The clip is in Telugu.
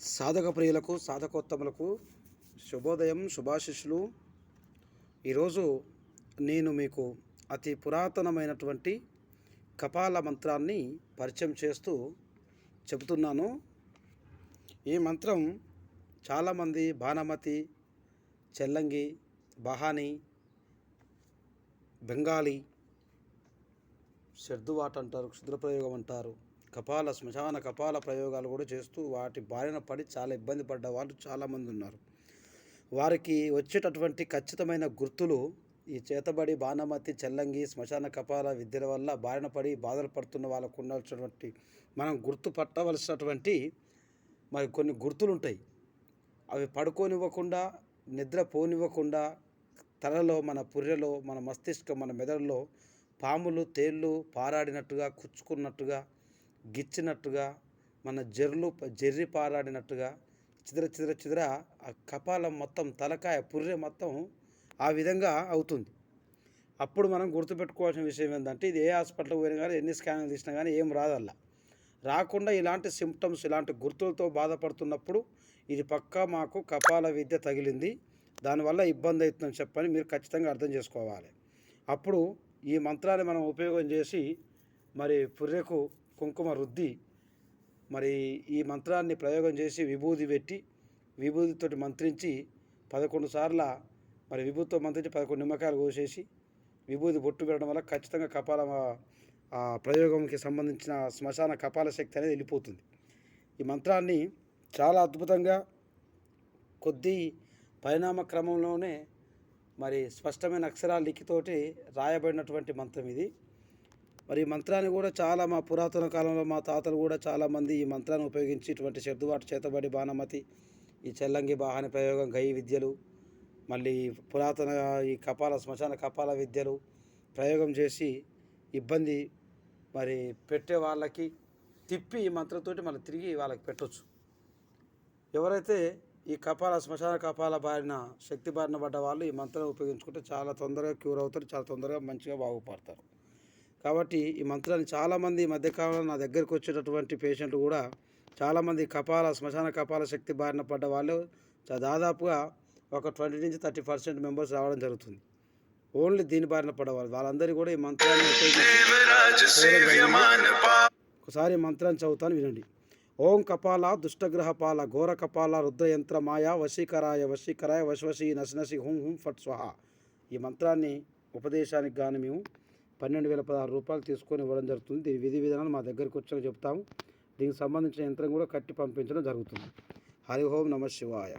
సాధక ప్రియులకు సాధకోత్తములకు శుభోదయం శుభాశిష్యులు. ఈరోజు నేను మీకు అతి పురాతనమైనటువంటి కపాల మంత్రాన్ని పరిచయం చేస్తూ చెబుతున్నాను. ఈ మంత్రం చాలామంది బాణమతి చెల్లంగి బహాని బెంగాలీ షర్దువాట అంటారు క్షుద్రప్రయోగం అంటారు. కపాల శ్మశాన కపాల ప్రయోగాలు కూడా చేస్తూ వాటి బారిన పడి చాలా ఇబ్బంది పడ్డ వాళ్ళు చాలామంది ఉన్నారు. వారికి వచ్చేటటువంటి ఖచ్చితమైన గుర్తులు ఈ చేతబడి బాణమతి చెల్లంగి శ్మశాన కపాల విద్యల వల్ల బారిన పడి బాధలు పడుతున్న వాళ్ళకు ఉండాల్సినటువంటి మనం గుర్తు పట్టవలసినటువంటి మరి కొన్ని గుర్తులు ఉంటాయి అవి పడుకోనివ్వకుండా నిద్ర పోనివ్వకుండా తలలో మన పుర్రెలో మన మస్తిష్కం మన మెదడులో పాములు తేళ్ళు పారాడినట్టుగా కుచ్చుకున్నట్టుగా గిచ్చినట్టుగా మన జర్లు జర్రి పారాడినట్టుగా చిదర చిదర చిదర ఆ కపాలం మొత్తం తలకాయ పుర్రె మొత్తం ఆ విధంగా అవుతుంది. అప్పుడు మనం గుర్తుపెట్టుకోవాల్సిన విషయం ఏంటంటే ఇది ఏ హాస్పిటల్కి పోయినా కానీ ఎన్ని స్కానింగ్ తీసినా కానీ ఏం రాదల్లా. రాకుండా ఇలాంటి సిమ్టమ్స్ ఇలాంటి గుర్తులతో బాధపడుతున్నప్పుడు ఇది పక్కా మాకు కపాల విద్య తగిలింది. దానివల్ల ఇబ్బంది అవుతుందని చెప్పని మీరు ఖచ్చితంగా అర్థం చేసుకోవాలి. అప్పుడు ఈ మంత్రాన్ని మనం ఉపయోగం చేసి మరి పుర్రెకు కుంకుమ రుద్ది మరి ఈ మంత్రాన్ని ప్రయోగం చేసి విభూది పెట్టి విభూతితోటి మంత్రించి పదకొండు సార్ల మరి విభూతితో మంత్రించి పదకొండు నిమ్మకాయలు కోసేసి విభూది బొట్టు పెట్టడం వల్ల ఖచ్చితంగా కపాల ప్రయోగంకి సంబంధించిన శ్మశాన కపాల శక్తి అనేది వెళ్ళిపోతుంది. ఈ మంత్రాన్ని చాలా అద్భుతంగా కొద్ది పరిణామ క్రమంలోనే మరి స్పష్టమైన అక్షరాలు లిఖితోటి రాయబడినటువంటి మంత్రం ఇది. మరి ఈ మంత్రాన్ని కూడా చాలా మా పురాతన కాలంలో మా తాతలు కూడా చాలామంది ఈ మంత్రాన్ని ఉపయోగించి ఇటువంటి చెడ్డుబాటు చేతబడి బాణమతి ఈ చెల్లంగి బాహాని ప్రయోగం గై విద్యలు మళ్ళీ పురాతన ఈ కపాల శ్మశాన కపాల విద్యలు ప్రయోగం చేసి ఇబ్బంది మరి పెట్టే వాళ్ళకి తిప్పి ఈ మంత్రంతోటి మళ్ళీ తిరిగి వాళ్ళకి పెట్టొచ్చు. ఎవరైతే ఈ కపాల శ్మశాన కపాల బారిన శక్తి బారిన పడ్డ వాళ్ళు ఈ మంత్రం ఉపయోగించుకుంటే చాలా తొందరగా క్యూర్ అవుతారు చాలా తొందరగా మంచిగా బాగుపడతారు. కాబట్టి ఈ మంత్రాన్ని చాలామంది ఈ మధ్యకాలంలో నా దగ్గరకు వచ్చేటటువంటి పేషెంట్లు కూడా చాలామంది కపాల శ్మశాన కపాల శక్తి బారిన పడ్డ వాళ్ళు దాదాపుగా ఒక ట్వంటీ నుంచి థర్టీ పర్సెంట్ మెంబర్స్ రావడం జరుగుతుంది. ఓన్లీ దీని బారిన పడ్డవాళ్ళు వాళ్ళందరూ కూడా ఈ మంత్రాన్ని ఒకసారి మంత్రాన్ని చదువుతాను వినండి. ఓం కపాల దుష్టగ్రహ పాల ఘోర కపాల రుద్రయంత్ర మాయ వశీకరాయ వశీకరాయ వశవశి నశనసి హుం హుం ఫట్ స్వహ. ఈ మంత్రాన్ని ఉపదేశానికి గాను మేము పన్నెండు వేల పదహారు రూపాయలు తీసుకొని ఇవ్వడం జరుగుతుంది. దీని విధి విధానాలు మా దగ్గరికి వచ్చాక చెప్తాము. దీనికి సంబంధించిన యంత్రం కూడా కట్టి పంపించడం జరుగుతుంది. హరి ఓం నమ శివాయ.